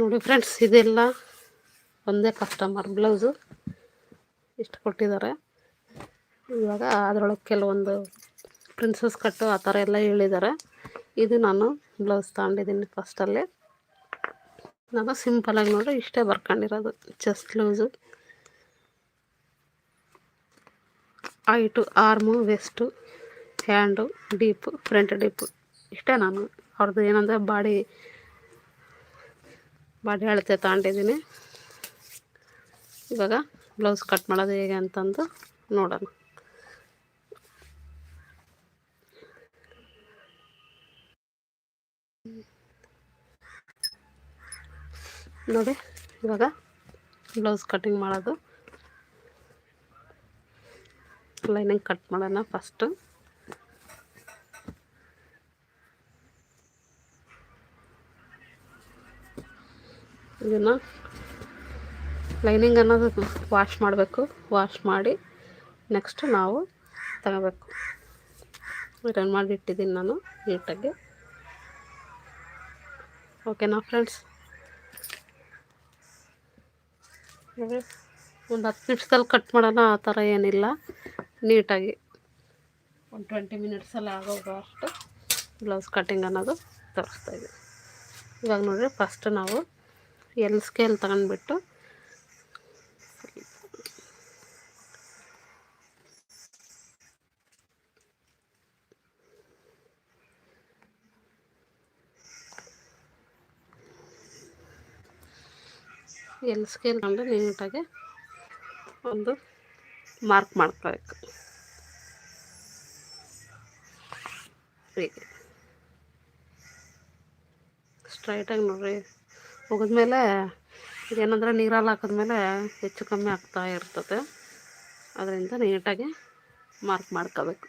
ನೋಡಿ ಫ್ರೆಂಡ್ಸ್, ಇದೆಲ್ಲ ಒಂದೇ ಕಸ್ಟಮರ್ ಬ್ಲೌಸು ಇಷ್ಟು ಕೊಟ್ಟಿದ್ದಾರೆ. ಇವಾಗ ಅದರೊಳಗೆ ಕೆಲವೊಂದು ಪ್ರಿನ್ಸಸ್ ಕಟ್ಟು ಆ ಥರ ಎಲ್ಲ ಹೇಳಿದ್ದಾರೆ. ಇದು ನಾನು ಬ್ಲೌಸ್ ತಗೊಂಡಿದ್ದೀನಿ ಫಸ್ಟಲ್ಲಿ ನಾನು ಸಿಂಪಲಾಗಿ ನೋಡಿ ಇಷ್ಟೇ ಬರ್ಕೊಂಡಿರೋದು chest blouse height arm waist hand deep front deep ಇಷ್ಟೇ ನಾನು. ಅವ್ರದ್ದು ಏನಂದರೆ ಬಾಡಿ ಬಾಡಿ ಅಳತೆ ತಗೊಂಡಿದ್ದೀನಿ. ಇವಾಗ ಬ್ಲೌಸ್ ಕಟ್ ಮಾಡೋದು ಹೇಗೆ ಅಂತಂದು ನೋಡೋಣ. ನೋಡಿ, ಇವಾಗ ಬ್ಲೌಸ್ ಕಟ್ಟಿಂಗ್ ಮಾಡೋದು. ಲೈನಿಂಗ್ ಕಟ್ ಮಾಡೋಣ ಫಸ್ಟು. ಇದನ್ನು ಲೈನಿಂಗ್ ಅನ್ನೋದು ವಾಶ್ ಮಾಡಬೇಕು. ವಾಶ್ ಮಾಡಿ ನೆಕ್ಸ್ಟ್ ನಾವು ತಗೋಬೇಕು. ರನ್ ಮಾಡಿ ಇಟ್ಟಿದ್ದೀನಿ ನಾನು ನೀಟಾಗಿ. ಓಕೆನಾ ಫ್ರೆಂಡ್ಸ್ ಒಂದು ಹತ್ತು ನಿಮಿಷದಲ್ಲಿ ಕಟ್ ಮಾಡೋಣ, ಆ ಥರ ಏನಿಲ್ಲ. ನೀಟಾಗಿ. ಒಂದು ಟ್ವೆಂಟಿ ಮಿನಿಟ್ಸಲ್ಲಿ ಆಗೋಗೋ ಅಷ್ಟು ಬ್ಲೌಸ್ ಕಟ್ಟಿಂಗ್ ಅನ್ನೋದು ತೋರಿಸ್ತಾಯಿದ್ವಿ ಇವಾಗ ನೋಡಿರಿ ಫಸ್ಟ್ ನಾವು ಎಲ್ ಸ್ಕೇಲ್ ತಗೊಂಡ್ಬಿಟ್ಟು ಎಲ್ ಸ್ಕೇಲ್ ತಗೊಂಡು ನೀಟಾಗಿ ಒಂದು ಮಾರ್ಕ್ ಮಾಡ್ಕೋಬೇಕು ಸ್ಟ್ರೈಟಾಗಿ ನೋಡ್ರಿ. ಮುಗಿದ್ಮೇಲೆ ಇದೇನಂದ್ರೆ ನೀರಲ್ಲಿ ಹಾಕಿದ್ಮೇಲೆ ಹೆಚ್ಚು ಕಮ್ಮಿ ಆಗ್ತಾ ಇರ್ತದೆ. ಅದರಿಂದ ನೀಟಾಗಿ ಮಾರ್ಕ್ ಮಾಡ್ಕೋಬೇಕು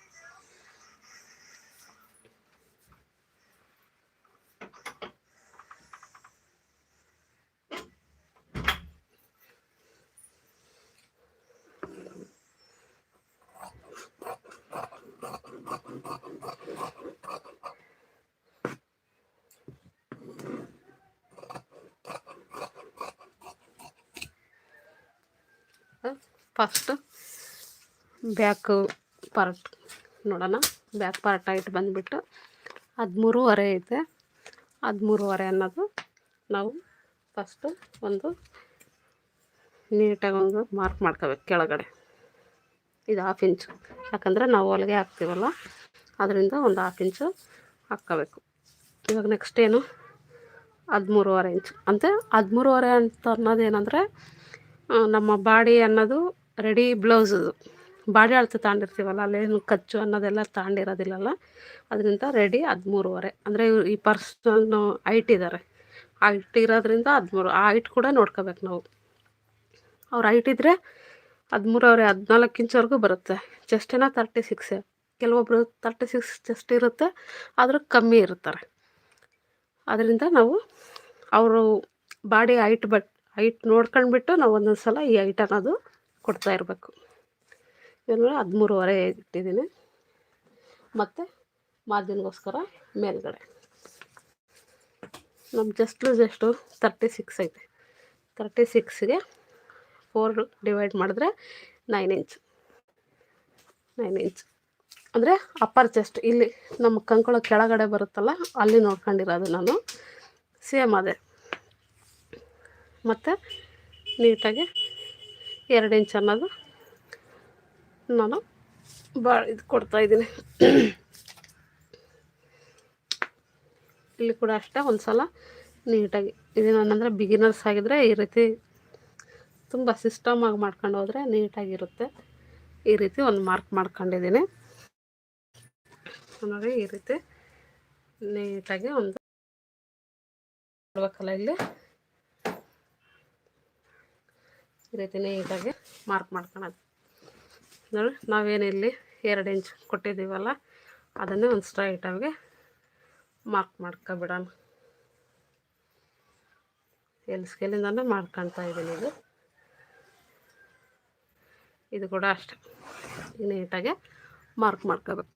ಫಸ್ಟು ಬ್ಯಾಕು ಪಾರ್ಟ್ ನೋಡೋಣ. ಬ್ಯಾಕ್ ಪಾರ್ಟ್ ಹೈಟ್ ಬಂದುಬಿಟ್ಟು ಹದಿಮೂರುವರೆ ಐತೆ. ಹದಿಮೂರುವರೆ ಅನ್ನೋದು ನಾವು ಫಸ್ಟು ಒಂದು ನೀಟಾಗಿ ಒಂದು ಮಾರ್ಕ್ ಮಾಡ್ಕೋಬೇಕು ಕೆಳಗಡೆ. ಇದು ಹಾಫ್ ಇಂಚು ಯಾಕಂದರೆ ನಾವು ಹೊಲಿಗೆ ಹಾಕ್ತೀವಲ್ಲ, ಅದರಿಂದ ಒಂದು ಹಾಫ್ ಇಂಚು ಹಾಕ್ಕೋಬೇಕು. ಇವಾಗ ನೆಕ್ಸ್ಟ್ ಏನು? ಹದಿಮೂರುವರೆ ಇಂಚು ಅಂದರೆ ಹದಿಮೂರುವರೆ ಅಂತ ಅನ್ನೋದೇನೆಂದರೆ ನಮ್ಮ ಬಾಡಿ ಅನ್ನೋದು ರೆಡಿ ಬ್ಲೌಸು ಬಾಡಿ ಅಳತೆ ತಗೊಂಡಿರ್ತೀವಲ್ಲ ಅಲ್ಲೇನು ಖರ್ಚು ಅನ್ನೋದೆಲ್ಲ ತಗೊಂಡಿರೋದಿಲ್ಲಲ್ಲ ಅದರಿಂದ ರೆಡಿ ಹದಿಮೂರುವರೆ. ಅಂದರೆ ಈ ಪರ್ಸನ್ನು ಹೈಟ್ ಇದ್ದಾರೆ ಹೈಟ್ ಇರೋದ್ರಿಂದ ಹದಿಮೂರು. ಆ ಹೈಟ್ ಕೂಡ ನೋಡ್ಕೋಬೇಕು ನಾವು. ಅವ್ರು ಹೈಟ್ ಇದ್ದರೆ ಹದಿಮೂರುವರೆ ಹದಿನಾಲ್ಕು ಇಂಚ್ವರೆಗೂ ಬರುತ್ತೆ. ಚೆಸ್ಟಿನ ತರ್ಟಿ ಸಿಕ್ಸ್ ಕೆಲವೊಬ್ಬರು ತರ್ಟಿ ಸಿಕ್ಸ್ ಚೆಸ್ಟ್ ಇರುತ್ತೆ, ಆದರೂ ಕಮ್ಮಿ ಇರ್ತಾರೆ. ಅದರಿಂದ ನಾವು ಅವರು ಬಾಡಿ ಹೈಟ್ ಬಟ್ ಹೈಟ್ ನೋಡ್ಕೊಂಡ್ಬಿಟ್ಟು ನಾವು ಒಂದೊಂದು ಸಲ ಈ ಹೈಟ್ ಅನ್ನೋದು ಕೊಡ್ತಾ ಇರಬೇಕು. ಇವಾಗ ಹದಿಮೂರುವರೆ ಇಟ್ಟಿದ್ದೀನಿ. ಮತ್ತು ಮಾರ್ಜಿನ್ಗೋಸ್ಕರ ಮೇಲ್ಗಡೆ. ನಮ್ಮ ಜಸ್ಟ್ ಲೂಸ್ ಎಷ್ಟು ತರ್ಟಿ ಸಿಕ್ಸ್ ಐತೆ. ತರ್ಟಿ ಸಿಕ್ಸ್ಗೆ ಫೋರ್ ಡಿವೈಡ್ ಮಾಡಿದ್ರೆ ನೈನ್ ಇಂಚ್ ನೈನ್ ಇಂಚ್ ಅಂದರೆ ಅಪ್ಪರ್ ಚೆಸ್ಟ್ ಇಲ್ಲಿ ನಮ್ಮ ಕಂಕುಳ ಕೆಳಗಡೆ ಬರುತ್ತಲ್ಲ, ಅಲ್ಲಿ ನೋಡ್ಕೊಂಡಿರೋದು ನಾನು. ಸೇಮ್ ಅದೇ. ಮತ್ತು ನೀಟಾಗಿ ಎರಡು ಇಂಚ್ ಅನ್ನೋದು ನಾನು ಭಾಳ ಇದು ಕೊಡ್ತಾಯಿದ್ದೀನಿ ಇಲ್ಲಿ ಕೂಡ ಅಷ್ಟೇ ಒಂದು ಸಲ ನೀಟಾಗಿ. ಇದು ನಾನಂದರೆ ಬಿಗಿನರ್ಸ್ ಆಗಿದ್ರೆ ಈ ರೀತಿ ತುಂಬ ಸಿಸ್ಟಮಾಗಿ ಮಾಡ್ಕೊಂಡು ಹೋದರೆ ನೀಟಾಗಿರುತ್ತೆ. ಈ ರೀತಿ ಒಂದು ಮಾರ್ಕ್ ಮಾಡ್ಕೊಂಡಿದ್ದೀನಿ. ನೋಡಿ, ಈ ರೀತಿ ನೀಟಾಗಿ ಒಂದು ನೋಡ್ಬೇಕಲ್ಲ ಇಲ್ಲಿ. ಈ ರೀತಿ ನೀಟಾಗಿ ಮಾರ್ಕ್ ಮಾಡ್ಕೊಳೋದು. ನೋಡಿ ನಾವೇನಿಲ್ಲಿ ಎರಡು ಇಂಚ್ ಕೊಟ್ಟಿದ್ದೀವಲ್ಲ, ಅದನ್ನೇ ಒಂದು ಸ್ಟ್ರೈಟಾಗಿ ಮಾರ್ಕ್ ಮಾಡ್ಕೊಬಿಡೋಣ. ಎಲ್ ಸ್ಕೇಲಿಂದನೂ ಮಾಡ್ಕೊಳ್ತಾ ಇದ್ದೀನಿ ಇದು. ಇದು ಕೂಡ ಅಷ್ಟೆ. ನೀಟಾಗಿ ಮಾರ್ಕ್ ಮಾಡ್ಕೋಬೇಕು.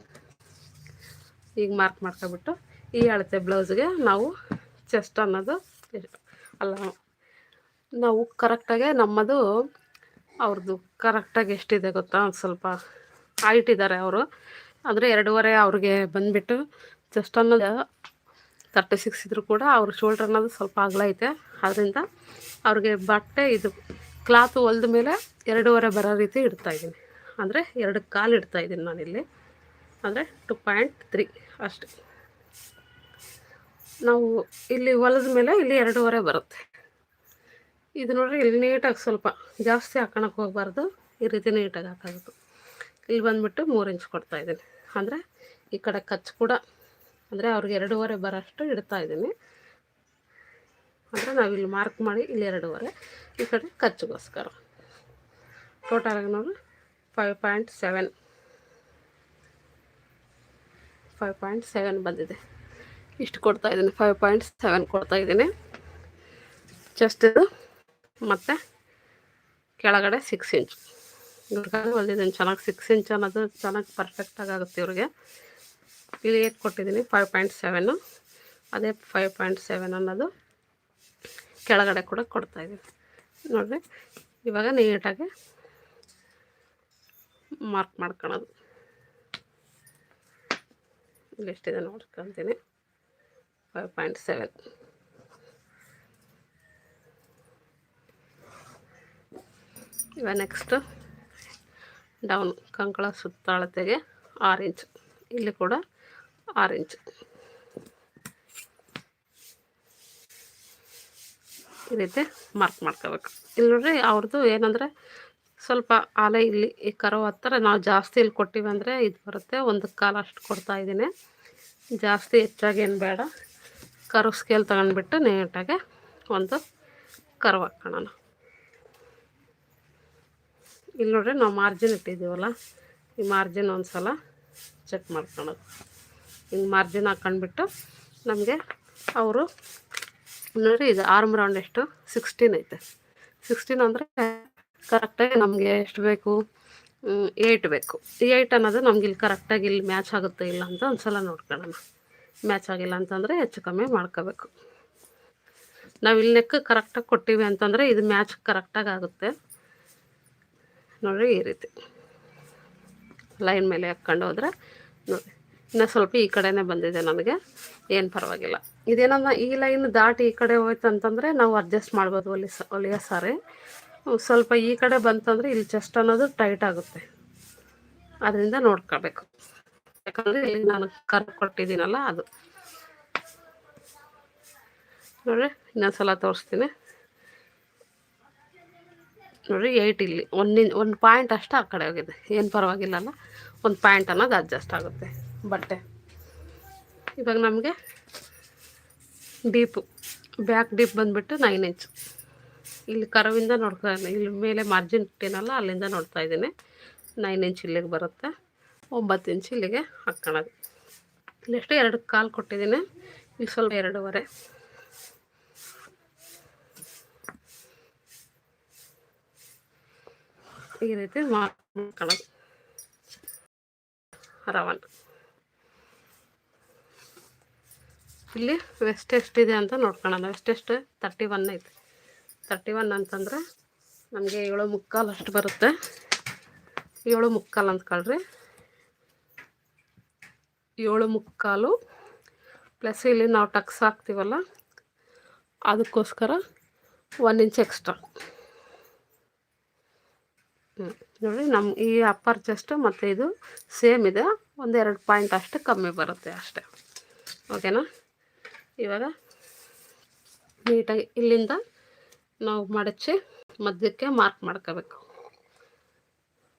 ಈಗ ಮಾರ್ಕ್ ಮಾಡ್ಕೊಬಿಟ್ಟು ಈ ಅಳತೆ ಬ್ಲೌಸ್ಗೆ ನಾವು ಚೆಸ್ಟ್ ಅನ್ನೋದು ಅಲ್ಲ, ನಾವು ಕರೆಕ್ಟಾಗೆ ನಮ್ಮದು ಅವ್ರದ್ದು ಕರೆಕ್ಟಾಗಿ ಎಷ್ಟಿದೆ ಗೊತ್ತಾ? ಒಂದು ಸ್ವಲ್ಪ ಹೈಟ್ ಇದ್ದಾರೆ ಅವರು. ಅಂದರೆ ಎರಡೂವರೆ ಅವ್ರಿಗೆ ಬಂದುಬಿಟ್ಟು ಜಸ್ಟ್ ಅನ್ನೋದು ತರ್ಟಿ ಸಿಕ್ಸ್ ಇದ್ದರೂ ಕೂಡ ಅವ್ರ ಶೋಲ್ಡ್ರ್ ಅನ್ನೋದು ಸ್ವಲ್ಪ ಅಗಲ ಐತೆ. ಅದರಿಂದ ಅವ್ರಿಗೆ ಬಟ್ಟೆ ಇದು ಕ್ಲಾತ್ ಹೊಲ್ದ ಮೇಲೆ ಎರಡೂವರೆ ಬರೋ ರೀತಿ ಇಡ್ತಾಯಿದ್ದೀನಿ ಅಂದರೆ ಎರಡು ಕಾಲು ಇಡ್ತಾಯಿದ್ದೀನಿ ನಾನಿಲ್ಲಿ. ಅಂದರೆ ಟು ಪಾಯಿಂಟ್ ತ್ರೀ ಅಷ್ಟೆ. ನಾವು ಇಲ್ಲಿ ಹೊಲದ ಮೇಲೆ ಇಲ್ಲಿ ಎರಡೂವರೆ ಬರುತ್ತೆ. ಇದು ನೋಡ್ರಿ, ಇಲ್ಲಿ ನೀಟಾಗಿ ಸ್ವಲ್ಪ ಜಾಸ್ತಿ ಹಾಕೋಣಕ್ಕೆ ಹೋಗಬಾರ್ದು. ಈ ರೀತಿ ನೀಟಾಗಿ ಹಾಕೋದು ಇಲ್ಲಿ ಬಂದುಬಿಟ್ಟು ಮೂರು ಇಂಚ್ ಕೊಡ್ತಾಯಿದ್ದೀನಿ ಅಂದರೆ ಈ ಕಡೆ ಕಚ್ಚು ಕೂಡ, ಅಂದರೆ ಅವ್ರಿಗೆ ಎರಡೂವರೆ ಬರೋಷ್ಟು ಇಡ್ತಾ ಇದ್ದೀನಿ. ಅಂದರೆ ನಾವಿಲ್ಲಿ ಮಾರ್ಕ್ ಮಾಡಿ ಇಲ್ಲಿ ಎರಡೂವರೆ. ಈ ಕಡೆ ಖರ್ಚಿಗೋಸ್ಕರ ಟೋಟಲಾಗಿ ನೋಡಿ five point seven five point seven ಬಂದಿದೆ. ಇಷ್ಟು ಕೊಡ್ತಾ ಇದ್ದೀನಿ ಫೈವ್ ಪಾಯಿಂಟ್ ಸೆವೆನ್ ಕೊಡ್ತಾ ಇದ್ದೀನಿ. ಜಸ್ಟ್ ಇದು ಮತ್ತು ಕೆಳಗಡೆ ಸಿಕ್ಸ್ ಇಂಚ್ ಇವ್ರಿಗಾಗಿ ಹೊಲ್ದಿದ್ದೀನಿ ಚೆನ್ನಾಗಿ ಸಿಕ್ಸ್ ಇಂಚ್ ಅನ್ನೋದು ಚೆನ್ನಾಗಿ ಪರ್ಫೆಕ್ಟಾಗಿ ಆಗುತ್ತೆ ಇವ್ರಿಗೆ. ಇಲ್ಲಿ ಏಟ್ ಕೊಟ್ಟಿದ್ದೀನಿ ಫೈವ್ ಪಾಯಿಂಟ್ ಸೆವೆನು ಅದೇ ಫೈವ್ ಪಾಯಿಂಟ್ ಸೆವೆನ್ ಅನ್ನೋದು ಕೆಳಗಡೆ ಕೂಡ ಕೊಡ್ತಾಯಿದ್ದೀನಿ ನೋಡಿರಿ, ಇವಾಗ ನೀಟಾಗಿ ಮಾರ್ಕ್ ಮಾಡ್ಕೊಳೋದು. ಇಲ್ಲಿ ಎಷ್ಟಿದೆ ನೋಡ್ಕೊಳ್ತೀನಿ ಫೈವ್ ಪಾಯಿಂಟ್ ಸೆವೆನ್ ಇವಾಗ ನೆಕ್ಸ್ಟು ಡೌನ್ ಕಂಕಳ ಸುತ್ತಾಳತೆಗೆ ಆರು ಇಂಚ್ ಇಲ್ಲಿ ಕೂಡ ಆರು ಇಂಚ್ ಈ ರೀತಿ ಮಾರ್ಕ್ ಮಾಡ್ಕೋಬೇಕು. ಇಲ್ಲಿ ನೋಡ್ರಿ ಅವ್ರದ್ದು ಏನಂದರೆ ಸ್ವಲ್ಪ ಆಲೆ ಇಲ್ಲಿ ಈ ಕರೋ ಹತ್ತಿರ ನಾವು ಜಾಸ್ತಿ ಇಲ್ಲಿ ಕೊಟ್ಟಿವಿ ಅಂದರೆ ಇದು ಬರುತ್ತೆ. ಒಂದು ಕಾಲು ಅಷ್ಟು ಕೊಡ್ತಾಯಿದ್ದೀನಿ ಜಾಸ್ತಿ ಹೆಚ್ಚಾಗಿ ಏನು ಬೇಡ. ಕರು ಸ್ಕೇಲ್ ತಗೊಂಡ್ಬಿಟ್ಟು ನೀಟಾಗೆ ಒಂದು ಕರು ಹಾಕೋಣ ಇಲ್ಲಿ ನೋಡ್ರಿ ನಾವು ಮಾರ್ಜಿನ್ ಇಟ್ಟಿದ್ದೀವಲ್ಲ? ಈ ಮಾರ್ಜಿನ್ ಒಂದು ಸಲ ಚೆಕ್ ಮಾಡ್ಕೊಳೋದು ಹಿಂಗೆ ಮಾರ್ಜಿನ್ ಹಾಕೊಂಡ್ಬಿಟ್ಟು ನಮಗೆ ಅವರು ನೋಡ್ರಿ ಇದು ಆರ್ಮ್ ರೌಂಡ್ ಎಷ್ಟು? ಸಿಕ್ಸ್ಟೀನ್ ಐತೆ. ಸಿಕ್ಸ್ಟೀನ್ ಅಂದರೆ ಕರೆಕ್ಟಾಗಿ ನಮಗೆ ಎಷ್ಟು ಬೇಕು? ಏಯ್ಟ್ ಬೇಕು. ಏಯ್ಟ್ ಅನ್ನೋದು ನಮ್ಗೆ ಇಲ್ಲಿ ಕರೆಕ್ಟಾಗಿ ಇಲ್ಲಿ ಮ್ಯಾಚ್ ಆಗುತ್ತೆ ಇಲ್ಲ ಅಂತ ಒಂದು ಸಲ ನೋಡ್ಕೊಳ್ಳೋಣ. ಮ್ಯಾಚ್ ಆಗಿಲ್ಲ ಅಂತಂದರೆ ಹೆಚ್ಚು ಕಮ್ಮಿ ಮಾಡ್ಕೋಬೇಕು. ನಾವು ಇಲ್ಲಿ ನೆಕ್ ಕರೆಕ್ಟಾಗಿ ಕೊಟ್ಟಿವಿ ಅಂತಂದರೆ ಇದು ಮ್ಯಾಚ್ ಕರೆಕ್ಟಾಗಿ ಆಗುತ್ತೆ. ನೋಡಿರಿ ಈ ರೀತಿ. ಲೈನ್ ಮೇಲೆ ಹಾಕ್ಕೊಂಡು ಹೋದ್ರೆ ನೋಡಿ. ಇನ್ನು ಸ್ವಲ್ಪ ಈ ಕಡೆನೇ ಬಂದಿದೆ ನನಗೆ. ಏನು ಪರವಾಗಿಲ್ಲ. ಇದೇನನ್ನ ಈ ಲೈನ್ ದಾಟಿ ಈ ಕಡೆ ಹೋಯ್ತು ಅಂತಂದರೆ ನಾವು ಅಡ್ಜಸ್ಟ್ ಮಾಡ್ಬೋದು ಒಲಿ ಸ, ಒಲಿಯ ಸಾರಿ. ಸ್ವಲ್ಪ ಈ ಕಡೆ ಬಂತಂದರೆ ಇಲ್ಲಿ ಚೆಸ್ಟ್ ಅನ್ನೋದು ಟೈಟ್ ಆಗುತ್ತೆ. ಅದರಿಂದ ನೋಡ್ಕೋಬೇಕು. ಯಾಕಂದರೆ ಇಲ್ಲಿ ನಾನು ಕರ್ ಕೊಟ್ಟಿದ್ದೀನಲ್ಲ ಅದು. ನೋಡಿರಿ ಇನ್ನೊಂದ್ಸಲ ತೋರಿಸ್ತೀನಿ. ನೋಡಿರಿ ಏಯ್ಟ್ ಇಲ್ಲಿ. ಒಂದಿನ ಒಂದು ಪಾಯಿಂಟ್ ಅಷ್ಟು ಆ ಕಡೆ ಹೋಗಿದೆ. ಏನು ಪರವಾಗಿಲ್ಲಲ್ಲ. ಒಂದು ಪಾಯಿಂಟ್ ಅನ್ನೋದು ಅಡ್ಜಸ್ಟ್ ಆಗುತ್ತೆ. ಬಟ್ಟೆ. ಇವಾಗ ನಮಗೆ ಡೀಪು ಬ್ಯಾಕ್ ಡೀಪ್ ಬಂದುಬಿಟ್ಟು ನೈನ್ ಇಂಚ್ ಇಲ್ಲಿ ಕರವಿಂದ ನೋಡ್ತಾ ಇಲ್ಲಿ ಮೇಲೆ ಮಾರ್ಜಿನ್ ಇಟ್ಟೇನಲ್ಲ, ಅಲ್ಲಿಂದ ನೋಡ್ತಾ ಇದ್ದೀನಿ. ನೈನ್ ಇಂಚ್ ಇಲ್ಲಿಗೆ ಬರುತ್ತೆ. ಒಂಬತ್ತು ಇಂಚ್ ಇಲ್ಲಿಗೆ ಹಾಕ್ಕೊಳೋದು ನೆಕ್ಸ್ಟ್ ಎರಡು ಕಾಲು ಕೊಟ್ಟಿದ್ದೀನಿ. ಇಲ್ಲಿ ಸ್ವಲ್ಪ ಎರಡೂವರೆ. ಈ ರೀತಿ ಮಾಡ್ಕೊಳ್ಳೋದು ರವನ್ ಇಲ್ಲಿ ವೆಸ್ಟ್ ಎಷ್ಟಿದೆ ಅಂತ ನೋಡ್ಕೊಳ್ಳೋಣ. ವೆಸ್ಟ್ ಎಷ್ಟು ತರ್ಟಿ ಒನ್ ಐತೆ. ತರ್ಟಿ ಒನ್ ಅಂತಂದರೆ ನಮಗೆ ಏಳು ಮುಕ್ಕಾಲು ಅಷ್ಟು ಬರುತ್ತೆ. ಏಳು ಮುಕ್ಕಾಲು ಅಂದ್ಕೊಳ್ರಿ ಏಳು ಮುಕ್ಕಾಲು ಪ್ಲಸ್ ಇಲ್ಲಿ ನಾವು ಟಕ್ಸ್ ಹಾಕ್ತೀವಲ್ಲ, ಅದಕ್ಕೋಸ್ಕರ ಒನ್ ಇಂಚ್ ಎಕ್ಸ್ಟ್ರಾ ನೋಡಿ ನಮ್ಮ ಈ ಅಪ್ಪರ್ ಚೆಸ್ಟ್ ಮತ್ತು ಇದು ಸೇಮ್ ಇದೆ. ಒಂದೆರಡು ಪಾಯಿಂಟ್ ಅಷ್ಟು ಕಮ್ಮಿ ಬರುತ್ತೆ ಅಷ್ಟೆ. ಓಕೆನಾ ಇವಾಗ ನೀಟಾಗಿ ಇಲ್ಲಿಂದ ನಾವು ಮಡಚಿ ಮಧ್ಯಕ್ಕೆ ಮಾರ್ಕ್ ಮಾಡ್ಕೋಬೇಕು.